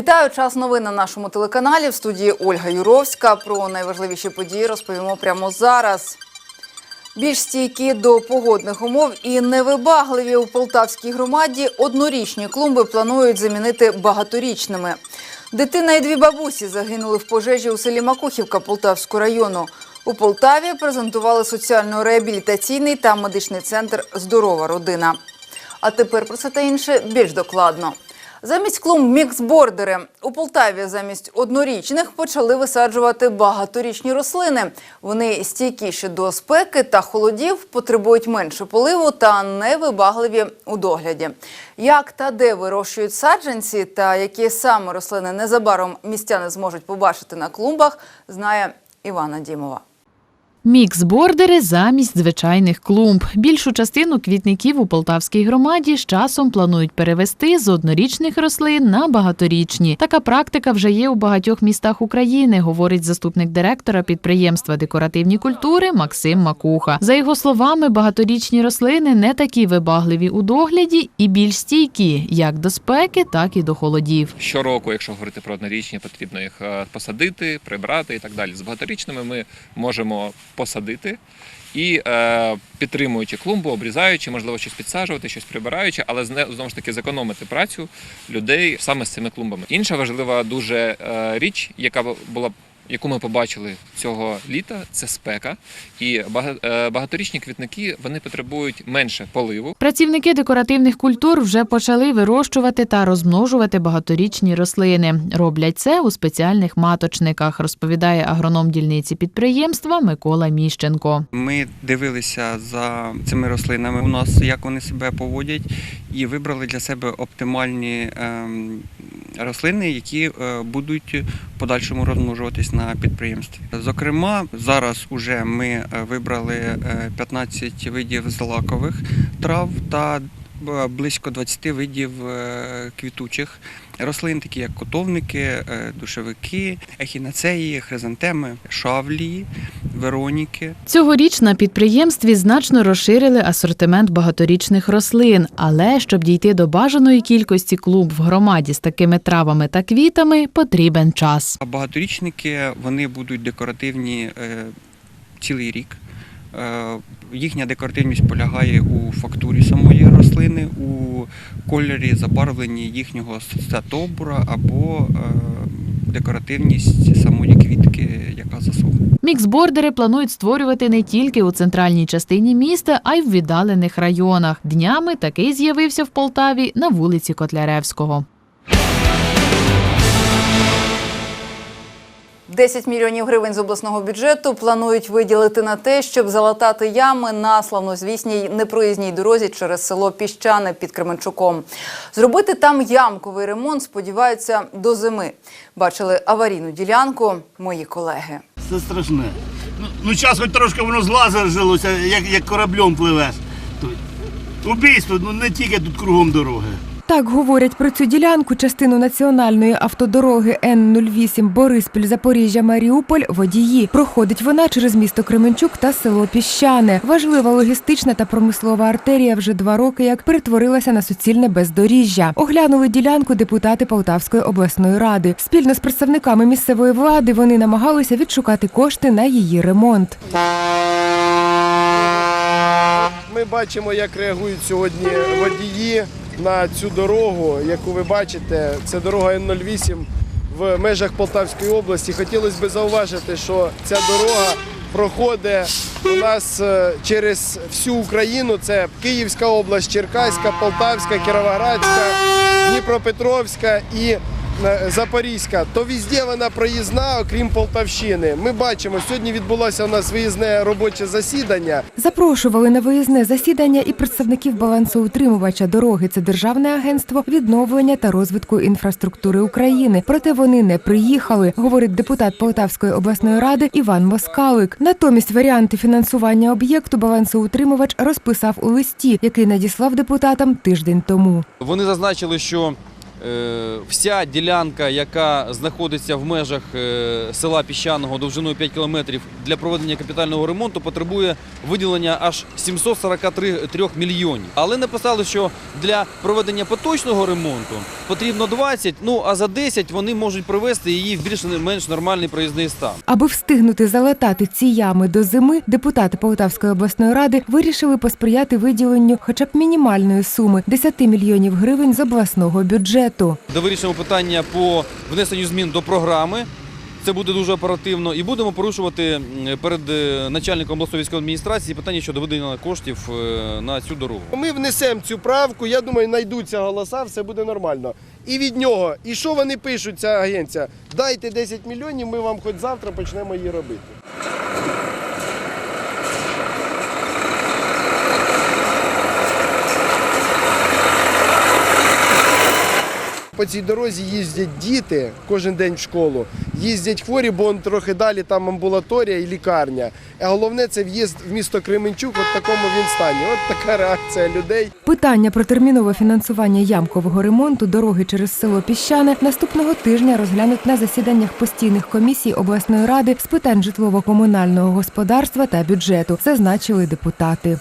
Вітаю час новин на нашому телеканалі. В студії Ольга Юровська. Про найважливіші події розповімо прямо зараз. Більш стійкі до погодних умов і невибагливі у полтавській громаді однорічні клумби планують замінити багаторічними. Дитина і дві бабусі загинули в пожежі у селі Макухівка Полтавського району. У Полтаві презентували соціально-реабілітаційний та медичний центр Здорова родина. А тепер про це та інше більш докладно. Замість клумб міксбордери у Полтаві замість однорічних почали висаджувати багаторічні рослини. Вони стійкіші до спеки та холодів, потребують менше поливу та невибагливі у догляді. Як та де вирощують саджанці та які саме рослини незабаром містяни зможуть побачити на клумбах, знає Івана Дімова. Мікс-бордери замість звичайних клумб. Більшу частину квітників у полтавській громаді з часом планують перевести з однорічних рослин на багаторічні. Така практика вже є у багатьох містах України, говорить заступник директора підприємства декоративні культури Максим Макуха. За його словами, багаторічні рослини не такі вибагливі у догляді і більш стійкі як до спеки, так і до холодів. Щороку, якщо говорити про однорічні, потрібно їх е, посадити, прибрати і так далі. З багаторічними ми можемо посадити і е, підтримуючи клумбу, обрізаючи, можливо, щось підсаджувати, щось прибираючи, але знову ж таки зекономити працю людей саме з цими клумбами. Інша важлива дуже е, річ, яка була яку ми побачили цього літа, це спека. І е, багаторічні квітники вони потребують менше поливу. Працівники декоративних культур вже почали вирощувати та розмножувати багаторічні рослини. Роблять це у спеціальних маточниках, розповідає агроном дільниці підприємства Микола Міщенко. Ми дивилися за цими рослинами у нас, як вони себе поводять, і вибрали для себе оптимальні ем, рослини, які е, будуть в подальшому розмножуватись на підприємстві. Зокрема, зараз уже ми е, вибрали е, 15 видів злакових трав та е, близько 20 видів е, квітучих рослин, такі як котовники, е, душевики, ехінацеї, хризантеми, шавлії, вероніки. Цьогоріч на підприємстві значно розширили асортимент багаторічних рослин, але щоб дійти до бажаної кількості клуб в громаді з такими травами та квітами, потрібен час. Багаторічники вони будуть декоративні е, цілий рік. Е, їхня декоративність полягає у фактурі самої рослини, у кольорі забарвленні їхнього стовбура або е, декоративність самої квітки, яка засохла. Міксбордери планують створювати не тільки у центральній частині міста, а й в віддалених районах. Днями такий з'явився в Полтаві на вулиці Котляревського. 10 мільйонів гривень з обласного бюджету планують виділити на те, щоб залатати ями на славнозвісній непроїзній дорозі через село Піщане під Кременчуком. Зробити там ямковий ремонт сподіваються до зими. Бачили аварійну ділянку мої колеги. Це страшне. Ну, ну час хоч трошки воно злазилося, як, як кораблем пливеш. Тут Убійство, ну не тільки тут кругом дороги. Так говорять про цю ділянку частину національної автодороги Н-08 Бориспіль Запоріжжя Маріуполь водії. Проходить вона через місто Кременчук та село Піщане. Важлива логістична та промислова артерія вже два роки як перетворилася на суцільне бездоріжжя. Оглянули ділянку депутати Полтавської обласної ради. Спільно з представниками місцевої влади вони намагалися відшукати кошти на її ремонт. Ми бачимо, як реагують сьогодні водії на цю дорогу, яку ви бачите. Це дорога Н-08 в межах Полтавської області. Хотілося б зауважити, що ця дорога проходить у нас е, через всю Україну. Це Київська область, Черкаська, Полтавська, Кіровоградська, Дніпропетровська і Запорізька, то везде вона проїзна, окрім Полтавщини. Ми бачимо, сьогодні відбулося у нас виїзне робоче засідання. Запрошували на виїзне засідання і представників балансоутримувача дороги. Це Державне агентство відновлення та розвитку інфраструктури України. Проте вони не приїхали, говорить депутат Полтавської обласної ради Іван Москалик. Натомість варіанти фінансування об'єкту балансоутримувач розписав у листі, який надіслав депутатам тиждень тому. Вони зазначили, що Вся ділянка, яка знаходиться в межах е, села Піщаного довжиною 5 кілометрів для проведення капітального ремонту, потребує виділення аж 743 трьох мільйонів. Але написали, що для проведення поточного ремонту потрібно 20, ну а за 10 вони можуть привести її в більш-менш нормальний проїзний стан. Аби встигнути залатати ці ями до зими, депутати Полтавської обласної ради вирішили посприяти виділенню хоча б мінімальної суми 10 мільйонів гривень з обласного бюджету. Де вирішимо питання по внесенню змін до програми. Це буде дуже оперативно, і будемо порушувати перед е, начальником обласної військової адміністрації питання щодо виділення коштів е, на цю дорогу. Ми внесемо цю правку, я думаю, знайдуться голоса, все буде нормально. І від нього, і що вони пишуть, ця агенція? Дайте 10 мільйонів, ми вам хоч завтра почнемо її робити. По цій дорозі їздять діти кожен день в школу. Їздять хворі, бо трохи далі там амбулаторія і лікарня. А головне це в'їзд в місто Кременчук, в такому він стані. От така реакція людей. Питання про термінове фінансування ямкового ремонту дороги через село Піщане наступного тижня розглянуть на засіданнях постійних комісій обласної ради з питань житлово-комунального господарства та бюджету, зазначили депутати.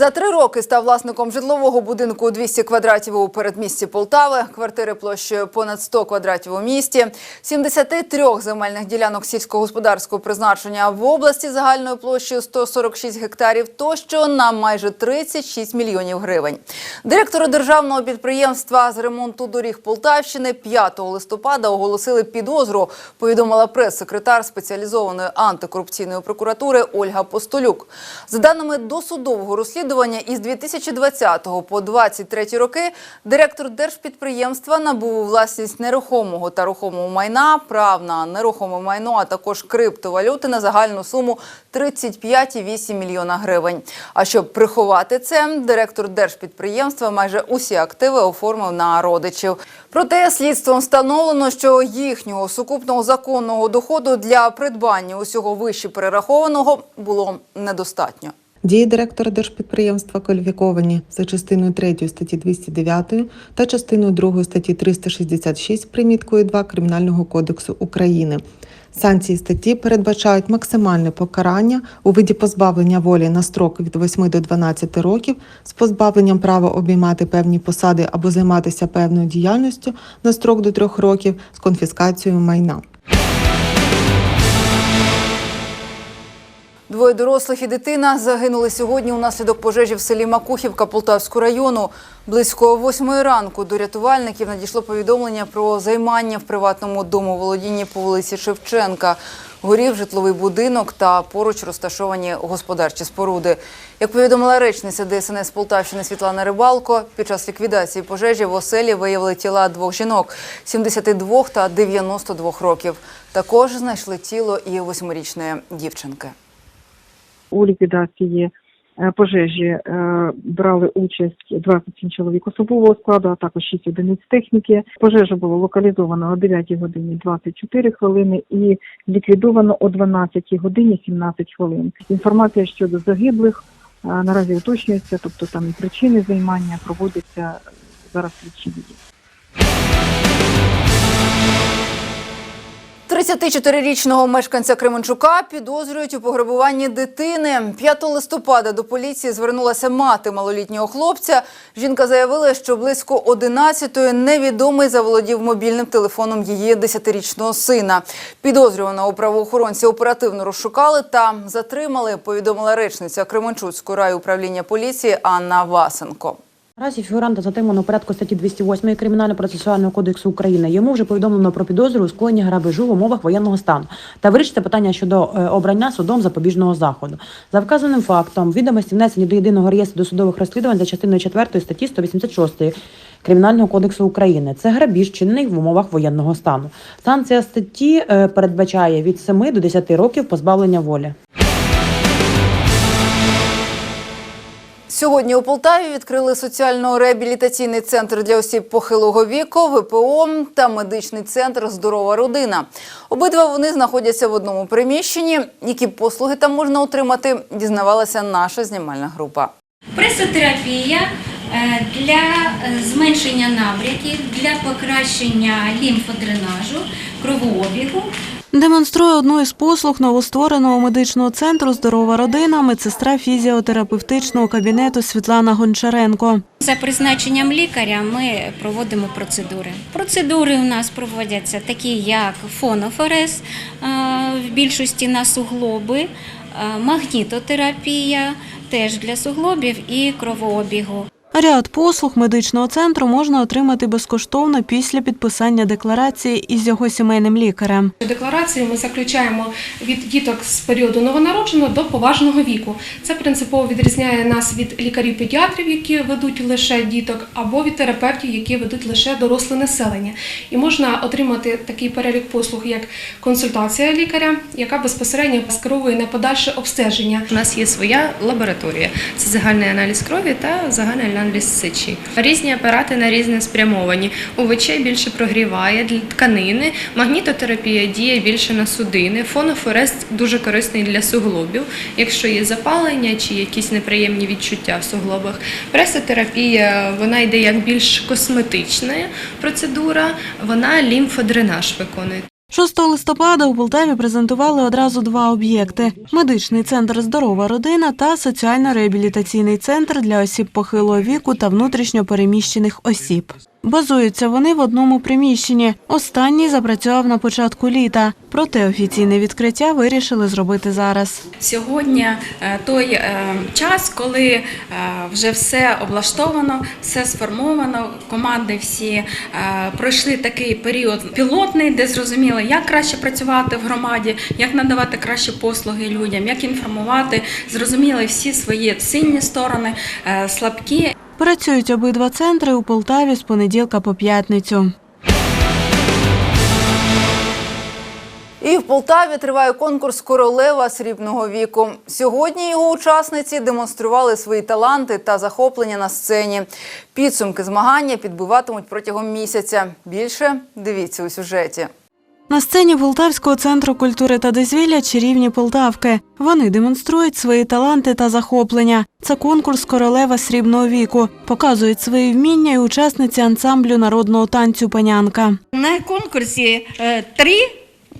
За три роки став власником житлового будинку у 200 квадратів у передмісті Полтави, квартири площею понад 100 квадратів у місті, 73 земельних ділянок сільськогосподарського призначення в області загальною площею 146 гектарів, тощо на майже 36 мільйонів гривень. Директору державного підприємства з ремонту доріг Полтавщини 5 листопада оголосили підозру, повідомила прес-секретар спеціалізованої антикорупційної прокуратури Ольга Постолюк. За даними досудового розслідування, із 2020 по 2023 роки директор держпідприємства набув власність нерухомого та рухомого майна, прав на нерухоме майно, а також криптовалюти на загальну суму 35,8 мільйона гривень. А щоб приховати це, директор держпідприємства майже усі активи оформив на родичів. Проте слідством встановлено, що їхнього сукупного законного доходу для придбання усього вище перерахованого було недостатньо. Дії директора держпідприємства кваліфіковані за частиною 3 статті 209 та частиною 2 статті 366 приміткою 2 Кримінального кодексу України. Санкції статті передбачають максимальне покарання у виді позбавлення волі на строк від 8 до 12 років з позбавленням права обіймати певні посади або займатися певною діяльністю на строк до 3 років з конфіскацією майна. Двоє дорослих і дитина загинули сьогодні унаслідок пожежі в селі Макухівка Полтавського району. Близько восьмої ранку до рятувальників надійшло повідомлення про займання в приватному домоволодінні по вулиці Шевченка. Горів житловий будинок та поруч розташовані господарчі споруди. Як повідомила речниця ДСНС Полтавщини Світлана Рибалко, під час ліквідації пожежі в оселі виявили тіла двох жінок 72 та 92 років. Також знайшли тіло і восьмирічної дівчинки. У ліквідації е, пожежі е, брали участь 27 чоловік особового складу, а також 6 одиниць техніки. Пожежа було локалізовано о 9 годині 24 хвилини і ліквідовано о 12 годині 17 хвилин. Інформація щодо загиблих е, наразі уточнюється, тобто там і причини займання проводяться зараз слідчі дії. 34-річного мешканця Кременчука підозрюють у пограбуванні дитини. 5 листопада до поліції звернулася мати малолітнього хлопця. Жінка заявила, що близько 11-ї невідомий заволодів мобільним телефоном її 10-річного сина. Підозрюваного правоохоронці оперативно розшукали та затримали, повідомила речниця Кременчуцького райуправління поліції Анна Васенко. Наразі фігуранта затримано порядку статті 208 Кримінально-процесуального кодексу України. Йому вже повідомлено про підозру у скоєнні грабежу в умовах воєнного стану та вирішити питання щодо е, обрання судом запобіжного заходу. За вказаним фактом відомості внесені до єдиного реєстру досудових розслідувань за частиною 4 статті 186 Кримінального кодексу України. Це грабіж, чинений в умовах воєнного стану. Санкція статті е, передбачає від 7 до 10 років позбавлення волі. Сьогодні у Полтаві відкрили соціально-реабілітаційний центр для осіб похилого віку, ВПО та медичний центр Здорова родина. Обидва вони знаходяться в одному приміщенні. Які послуги там можна отримати, дізнавалася наша знімальна група. Пресотерапія е, для зменшення набряків, для покращення лімфодренажу, кровообігу. Демонструє одну із послуг новоствореного медичного центру Здорова родина медсестра фізіотерапевтичного кабінету Світлана Гончаренко. За призначенням лікаря ми проводимо процедури. Процедури у нас проводяться такі, як фонофорез е, в більшості на суглоби, е, магнітотерапія теж для суглобів і кровообігу. Ряд послуг медичного центру можна отримати безкоштовно після підписання декларації із його сімейним лікарем. Декларації ми заключаємо від діток з періоду новонародженого до поважного віку. Це принципово відрізняє нас від лікарів-педіатрів, які ведуть лише діток, або від терапевтів, які ведуть лише доросле населення. І можна отримати такий перелік послуг, як консультація лікаря, яка безпосередньо скеровує на подальше обстеження. У нас є своя лабораторія. Це загальний аналіз крові та загальний аналіз сечі. Різні апарати на різне спрямовані. УВЧ більше прогріває для тканини, магнітотерапія діє більше на судини. Фонофорез дуже корисний для суглобів, якщо є запалення чи якісь неприємні відчуття в суглобах. Пресотерапія вона йде як більш косметична процедура, вона лімфодренаж виконує. 6 листопада у Полтаві презентували одразу два об'єкти: медичний центр Здорова родина та соціально-реабілітаційний центр для осіб похилого віку та внутрішньо переміщених осіб. Базуються вони в одному приміщенні. Останній запрацював на початку літа, проте офіційне відкриття вирішили зробити зараз. Сьогодні е, той е, час, коли е, вже все облаштовано, все сформовано. Команди всі пройшли такий період пілотний, де зрозуміли, як краще працювати в громаді, як надавати кращі послуги людям, як інформувати, зрозуміли всі свої сильні сторони, слабкі. Працюють обидва центри у Полтаві з понеділка по п'ятницю. І в Полтаві триває конкурс королева срібного віку. Сьогодні його учасниці демонстрували свої таланти та захоплення на сцені. Підсумки змагання підбиватимуть протягом місяця. Більше дивіться у сюжеті. На сцені Полтавського центру культури та дозвілля чарівні Полтавки. Вони демонструють свої таланти та захоплення. Це конкурс королева срібного віку. Показують свої вміння і учасниці ансамблю народного танцю Панянка. На конкурсі е, три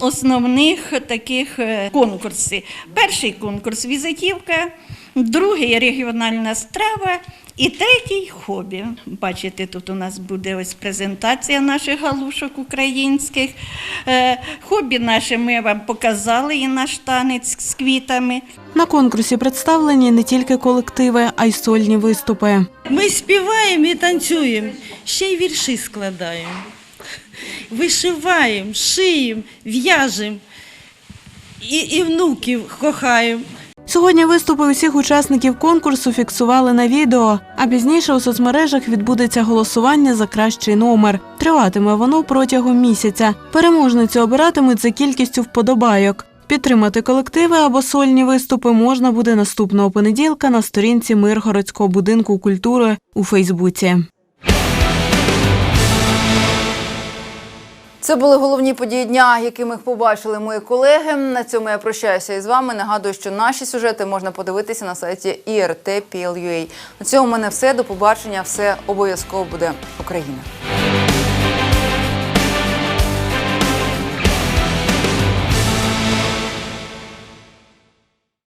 основних таких е, конкурси. Перший конкурс візитівка, другий регіональна страва. І третій хобі. Бачите, тут у нас буде ось презентація наших галушок українських. Е, Хобі наше ми вам показали і наш танець з квітами. На конкурсі представлені не тільки колективи, а й сольні виступи. Ми співаємо і танцюємо, ще й вірші складаємо. Вишиваємо, шиємо, в'яжемо і, і внуків кохаємо. Сьогодні виступи усіх учасників конкурсу фіксували на відео, а пізніше у соцмережах відбудеться голосування за кращий номер. Триватиме воно протягом місяця. Переможницю обиратимуть за кількістю вподобайок. Підтримати колективи або сольні виступи можна буде наступного понеділка на сторінці Миргородського будинку культури у Фейсбуці. Це були головні події дня, якими побачили мої колеги. На цьому я прощаюся із вами. Нагадую, що наші сюжети можна подивитися на сайті IRT.PL.UA. На цьому в мене все. До побачення. Все обов'язково буде Україна.